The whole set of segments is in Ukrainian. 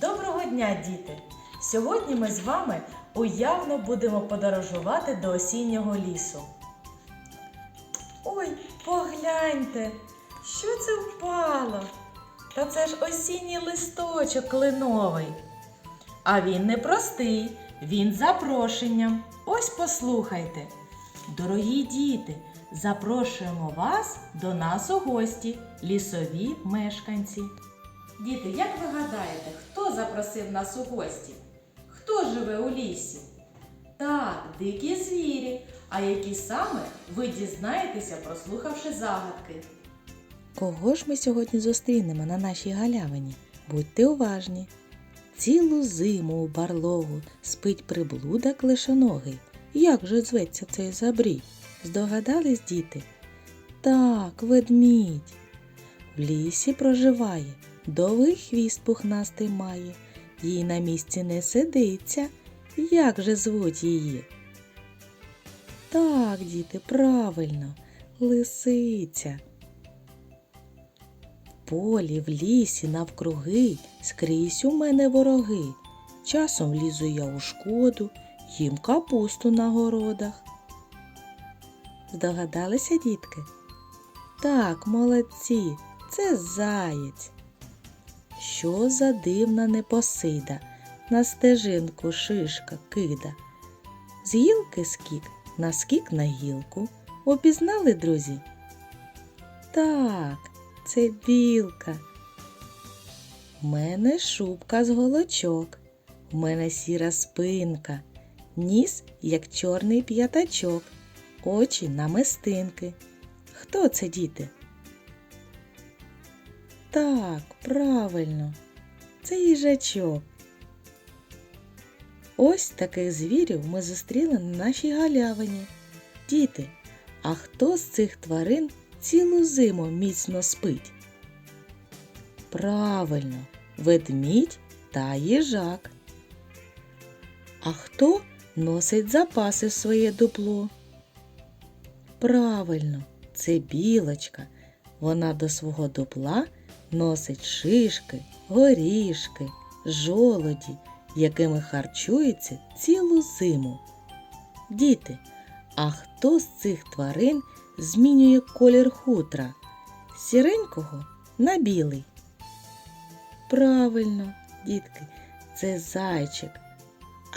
Доброго дня, діти! Сьогодні ми з вами уявно будемо подорожувати до осіннього лісу. Ой, погляньте, що це впало? Та це ж осінній листочок кленовий. А він не простий, він запрошенням. Ось послухайте. Дорогі діти, запрошуємо вас до нас у гості, лісові мешканці. Діти, як ви гадаєте, запросив нас у гості? Хто живе у лісі? Так, дикі звірі. А які саме ви дізнаєтеся, прослухавши загадки. Кого ж ми сьогодні зустрінемо на нашій галявині? Будьте уважні. Цілу зиму у барлогу спить приблуда клишоногий. Як же зветься цей забрій? Здогадались, діти? Так, ведмідь. В лісі проживає, довгий хвіст пухнастий має, їй на місці не сидиться. Як же звуть її? Так, діти, правильно, лисиця. В полі, в лісі, навкруги, скрізь у мене вороги. Часом лізу я у шкоду, їм капусту на городах. Здогадалися, дітки? Так, молодці, це заєць. Що за дивна непосида, на стежинку шишка кида. З гілки скік, на скік на гілку. Опізнали, друзі? Так, це білка. У мене шубка з голочок, у мене сіра спинка, ніс, як чорний п'ятачок, очі намистинки. Хто це діти? Так, правильно, це їжачок. Ось таких звірів ми зустріли на нашій галявині. Діти, а хто з цих тварин цілу зиму міцно спить? Правильно, ведмідь та їжак. А хто носить запаси в своє дупло? Правильно, це білочка. Вона до свого дупла носить шишки, горішки, жолоді, якими харчується цілу зиму. Діти, а хто з цих тварин змінює колір хутра сіренького на білий? Правильно, дітки, це зайчик.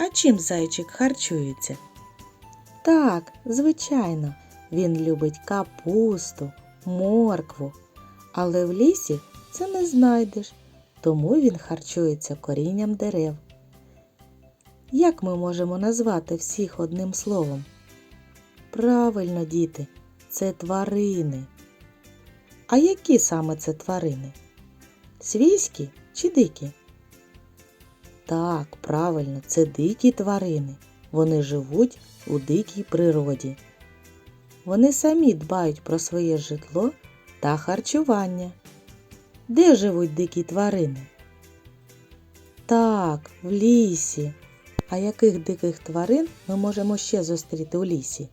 А чим зайчик харчується? Так, звичайно, він любить капусту, моркву, але в лісі це не знайдеш, тому він харчується корінням дерев. Як ми можемо назвати всіх одним словом? Правильно, діти, це тварини. А які саме це тварини? Свійські чи дикі? Так, правильно, це дикі тварини. Вони живуть у дикій природі. Вони самі дбають про своє житло та харчування. Де живуть дикі тварини? Так, в лісі. А яких диких тварин ми можемо ще зустріти у лісі?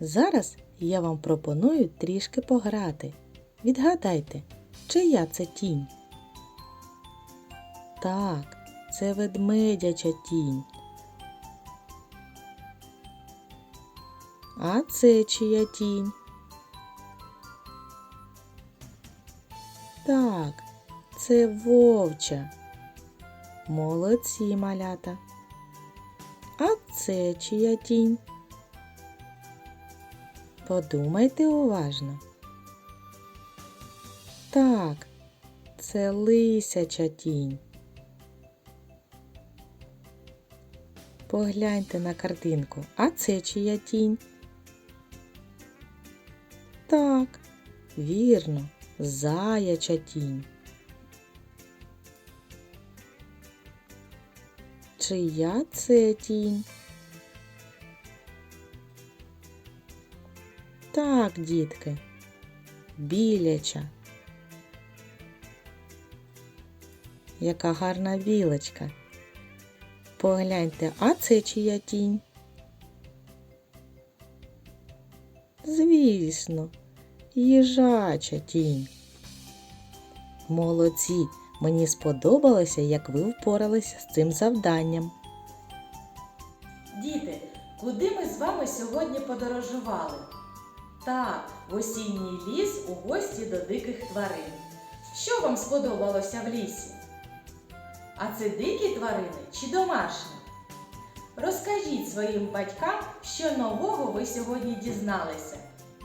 Зараз я вам пропоную трішки пограти. Відгадайте, чия це тінь? Так, це ведмедяча тінь. А це чия тінь? Так, це вовча. Молодці малята. А це чия тінь? Подумайте уважно. Так, це лисяча тінь. Погляньте на картинку. А це чия тінь? Так, вірно, заяча тінь. Чия це тінь? Так, дітки, біляча. Яка гарна білочка. Погляньте, а це чия тінь? Звісно, їжача тінь. Молодці, Мені сподобалося, як ви впоралися з цим завданням. Діти, куди ми з вами сьогодні подорожували? Так, в осінній ліс у гості до диких тварин. Що вам сподобалося в лісі? А це дикі тварини чи домашні? Розкажіть своїм батькам, що нового ви сьогодні дізналися.